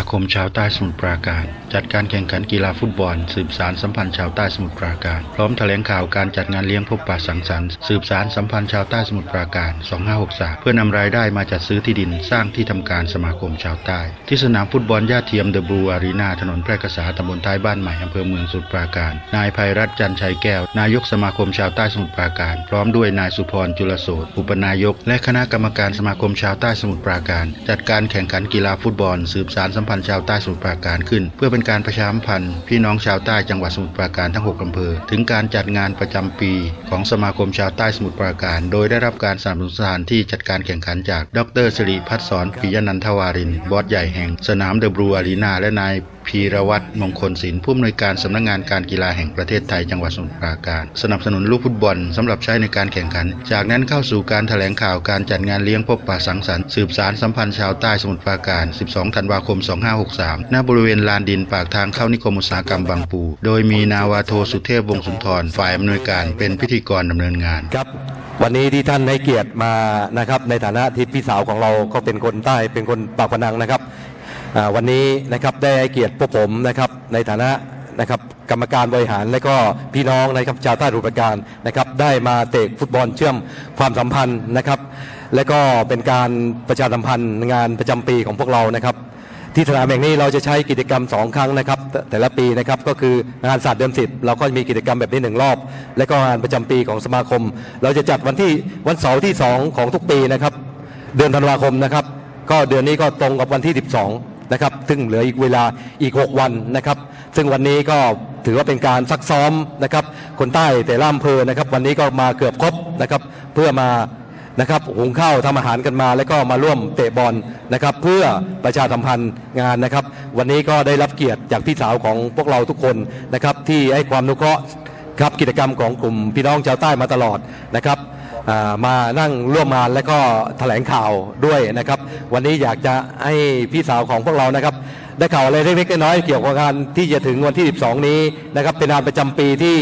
าคมชาวใต้สมุทรปราการ จัดการแข่งขันกีฬาฟุตบอล สืบสารสัมพันธ์ชาวใต้สมุทรปราการ พร้อมแถลงข่าวการจัดงานเลี้ยงพบปะสังสรรค์สืบสารสัมพันธ์ชาวใต้สมุทรปราการ 2563 เพื่อนำรายได้มาจัดซื้อที่ดินสร้างที่ทำการสมาคมชาวใต้ ที่สนามฟุตบอลย่าเทียมเดอะบลูอารีนาถนนแพร่กษาตำบลท้ายบ้านใหม่อำเภอเมืองสมุทรปราการ นายภัยรัตน์จันชัยแก้ว นายกสมาคมชาวใต้สมุทรปราการ พร้อมด้วยนายสุพรจุลโสดอุปนายก และคณะกรรมการสมาคมชาวใต้สมุทรปราการ จัดการแข่งขันกีฬาฟุตบอล สืบสารสัมพันธ์ชาวใต้สมุทรปราการขึ้น เพื่อเป็นการประชาสัมพันธ์พี่น้องชาวใต้จังหวัดสมุทรปราการทั้ง 6อำเภอ ถึงการจัดงานประจำปีของสมาคมชาวใต้สมุทรปราการ โดยได้รับการสนับสนุนสถานที่จัดการแข่งขันจาก ดรสิริพัฒน์สอนปิยนันทวาริน บอสใหญ่แห่ง สนามเดอะบรูอารีนาและนาย พีรวัตรมงคลศิลป์ผู้อำนวยการสำนักงานการกีฬาแห่งประเทศไทยจังหวัดสมุทรปราการ สนับสนุนลูกฟุตบอลสำหรับใช้ในการแข่งขัน จากนั้นเข้าสู่การแถลงข่าวการจัดงานเลี้ยงพบปะสังสรรค์สืบสารสัมพันธ์ชาวใต้สมุทรปราการ 12 ธันวาคม 2563 ณ บริเวณลานดินปากทางเข้านิคมอุตสาหกรรมบางปู โดยมีนาวาโทสุเทพวงศ์สุนทรฝ่ายอำนวยการเป็นพิธีกรดำเนินงานครับวันนี้ที่ท่านให้เกียรติมานะครับในฐานะที่พี่สาวของเราก็เป็นคนใต้เป็นคนปากพนังนะครับ วันนี้นะครับได้ให้เกียรติพวกผมนะครับในฐานะนะครับกรรมการบริหารและก็พี่น้องนะครับชาวใต้รูปการนะครับได้มาเตะฟุตบอลเชื่อมความสัมพันธ์นะครับ และก็เป็นการประชาสัมพันธ์งานประจำปีของพวกเรานะครับที่สนามแห่งนี้เราจะใช้กิจกรรม 2 ครั้งนะครับ แต่ละปีนะครับก็คืองานศาสตร์เดือนสิบเราก็มีกิจกรรมแบบนี้หนึ่งรอบ และก็งานประจำปีของสมาคม เราจะจัดวันที่วันเสาร์ที่ 2 ของทุกปีนะครับ เดือนธันวาคมนะครับ ก็เดือนนี้ก็ตรงกับวันที่ 12 นะครับ ซึ่งเหลืออีกเวลาอีก 6 วันนะครับ ซึ่งวันนี้ก็ถือว่าเป็นการซักซ้อมนะครับ คนใต้แต่ละอำเภอนะครับ วันนี้ก็มาเกือบครบนะครับ เพื่อมานะครับหุงข้าวทำอาหารกันมา แล้วก็มาร่วมเตะบอลนะครับ เพื่อประชาสัมพันธ์งานนะครับ วันนี้ก็ได้รับเกียรติจากพี่สาวของพวกเราทุกคนนะครับ ที่ให้ความนุเคราะห์ครับกิจกรรมของกลุ่มพี่น้องชาวใต้มาตลอดนะครับ มานั่งร่วมงานและก็แถลงข่าวด้วยนะครับ วันนี้อยากจะให้พี่สาวของพวกเรานะครับ ได้ข่าวอะไรเล็กๆน้อยๆเกี่ยวกับงานที่จะถึงวันที่ 12 นี้นะครับ เป็นงานประจำปีที่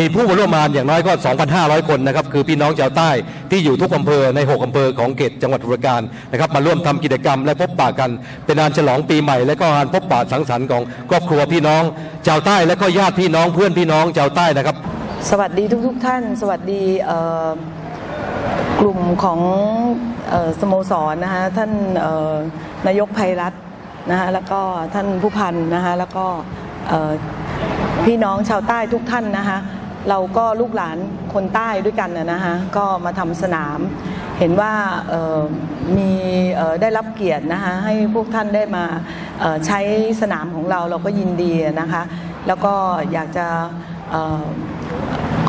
มีผู้มาร่วมงานอย่างน้อยก็ 2,500 คนนะครับ คือพี่น้องชาวใต้ที่อยู่ทุกอำเภอใน 6 อำเภอของเขตจังหวัดบุรีรัมย์นะครับ มาร่วมทำกิจกรรมและพบปะกัน เป็นงานฉลองปีใหม่ และก็งานพบปะสังสรรค์ของครอบครัวพี่น้องชาวใต้และก็ญาติพี่น้องเพื่อนพี่น้องชาวใต้นะครับ สวัสดีทุกๆทท่าน สวัสดีกลุ่มของออสโมสรนะคะท่านนายกภัยรัฐนะคะแล้วก็ท่านผู้พันนะคะแล้วก็พี่น้องชาวใต้ทุกท่านนะคะเราก็ลูกหลานคนใต้ด้วยกันนะนะคะก็มาทำสนามเห็นว่ามีได้รับเกียรตินะคะให้พวกท่านได้มาใช้สนามของเราเราก็ยินดีนะคะ แล้วก็อยากจะ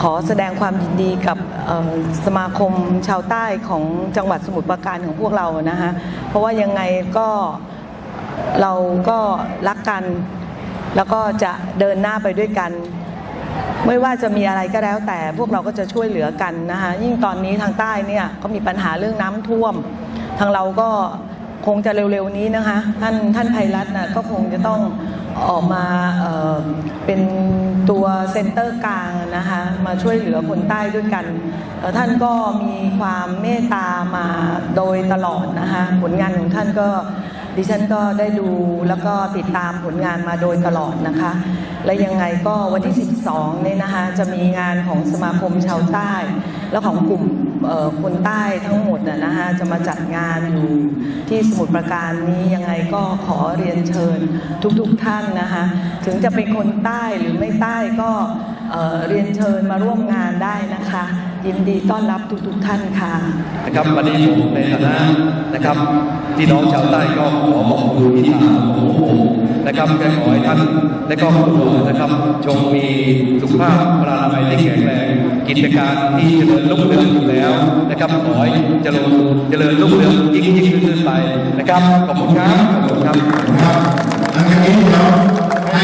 ขอแสดงความยินดีกับสมาคมชาวใต้ของจังหวัดสมุทรปราการของพวกเรานะคะเพราะว่ายังไงก็เราก็รักกัน แล้วก็จะเดินหน้าไปด้วยกัน ไม่ว่าจะมีอะไรก็แล้วแต่พวกเราก็จะช่วยเหลือกันนะคะยิ่งตอนนี้ทางใต้เนี่ยก็มีปัญหาเรื่องน้ำท่วม ทางเราก็ คงจะเร็วๆนี้นะคะท่านท่านไพรัตน์นะก็คงจะต้องออกมาเเป็นตัวเซ็นเตอร์กลางนะคะมาช่วยเหลือคนใต้ด้วยกัน ท่านก็มีความเมตตามาโดยตลอดนะคะผลงานของท่านก็ ดิฉันก็ได้ดูแล้วก็ติดตามผลงานมาโดยตลอดนะคะ และยังไงก็วันที่ 12เนี่ยนะคะจะมีงานของสมาคมชาวใต้ และของกลุ่มคนใต้ทั้งหมดนะนะคะจะมาจัดงานอยู่ที่สมุทรปราการนี้ยังไงก็ขอเรียนเชิญทุกๆท่านนะคะถึงจะเป็นคนใต้หรือไม่ใต้ก็เเรียนเชิญมาร่วมงานได้นะคะ ยินดีต้อนรับทุกๆท่านค่ะ นะครับวันนี้ผมในฐานะนะครับพี่น้องชาวใต้ก็ขอขอบคุณที่มาของผมนะครับและขอให้ท่านและก็ครอบครัวนะครับจงมีสุขภาพพลานามัยที่แข็งแรงกิจการที่เจริญรุ่งเรืองอยู่แล้วนะครับขอให้เจริญเจริญรุ่งเรืองยิ่งยิ่งขึ้นไปนะครับขอบคุณครับขอบคุณครับ ครับหลังจากนี้เดี๋ยวให้